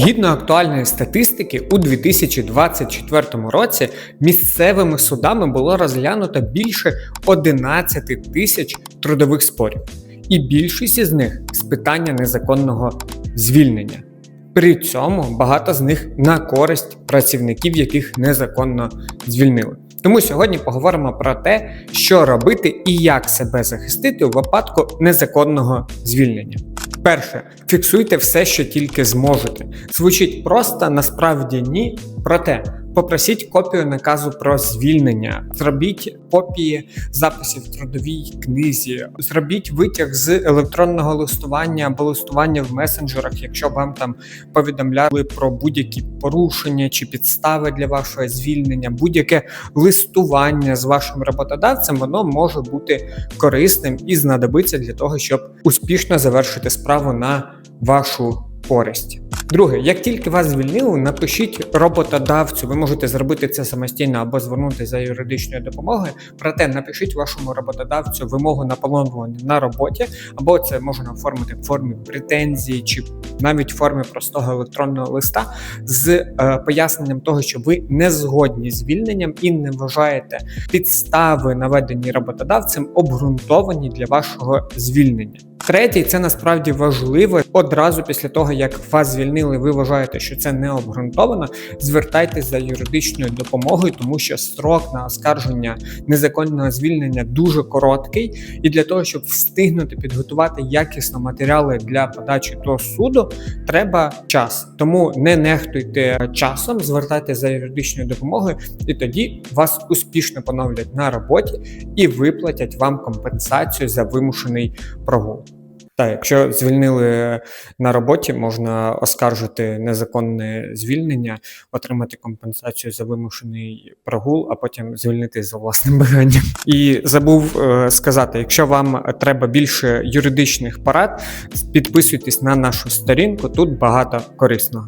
Згідно актуальної статистики, у 2024 році місцевими судами було розглянуто більше 11 тисяч трудових спорів, і більшість із них з питання незаконного звільнення. При цьому багато з них на користь працівників, яких незаконно звільнили. Тому сьогодні поговоримо про те, що робити і як себе захистити у випадку незаконного звільнення. Перше, фіксуйте все, що тільки зможете. Звучить просто, насправді ні. Проте попросіть копію наказу про звільнення, зробіть копії записів в трудовій книзі, зробіть витяг з електронного листування або листування в месенджерах, якщо вам там повідомляли про будь-які порушення чи підстави для вашого звільнення, будь-яке листування з вашим роботодавцем, воно може бути корисним і знадобиться для того, щоб успішно завершити справу на вашу користь. Друге, як тільки вас звільнили, напишіть роботодавцю. Ви можете зробити це самостійно або звернутися за юридичною допомогою. Проте напишіть вашому роботодавцю вимогу на поновлення на роботі, або це можна оформити в формі претензії чи навіть в формі простого електронного листа з е, поясненням того, що ви не згодні з звільненням і не вважаєте підстави, наведені роботодавцем, обґрунтовані для вашого звільнення. Третій, це насправді важливо. Одразу після того, як вас звільнили, ви вважаєте, що це не обґрунтовано. Звертайтесь за юридичною допомогою, тому що строк на оскарження незаконного звільнення дуже короткий, і для того, щоб встигнути підготувати якісно матеріали для подачі до суду, треба час. Тому не нехтуйте часом, звертайтесь за юридичною допомогою, і тоді вас успішно поновлять на роботі і виплатять вам компенсацію за вимушений прогул. Так, якщо звільнили на роботі, можна оскаржити незаконне звільнення, отримати компенсацію за вимушений прогул, а потім звільнити за власним бажанням. І забув е, сказати: якщо вам треба більше юридичних порад, підписуйтесь на нашу сторінку. Тут багато корисного.